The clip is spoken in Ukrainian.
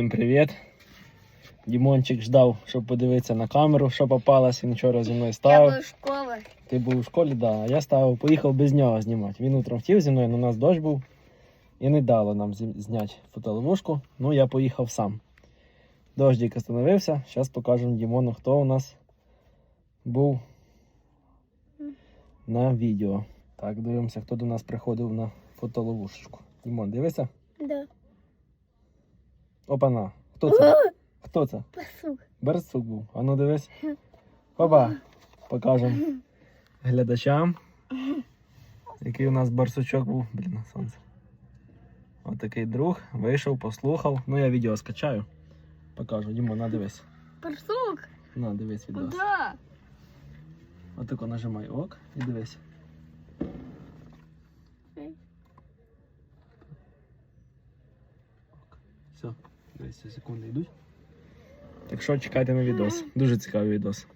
Всім привіт. Дімончик ждав, щоб подивитися на камеру, що попалось. Він вчора зі мною Я став. був школи. Ти був у школі, да. А я ставив, поїхав без нього знімати. Він утром хотів зі мною, але у нас дощ був. І не дало нам зняти фотоловушку. Ну, я поїхав сам. Дождик остановився. Зараз покажемо Дімону, хто у нас був на відео. Так, дивимося, хто до нас приходив на фотоловушечку. Дімон, дивися. Опана. Хто це? Хто це? Пасук. Берсук був. А ну дивись. Опа. Покажемо глядачам. Який у нас барсучок був. Блін, на сонце. Отакий друг. Вийшов, послухав. Ну я відео скачаю. Покажу. Дімо, на дивись. Пасук. На, дивись відео. Куда? Отако нажимай ок і дивись. Все, дивись, секунди йдуть. Так що чекайте на відос. Дуже цікавий відос.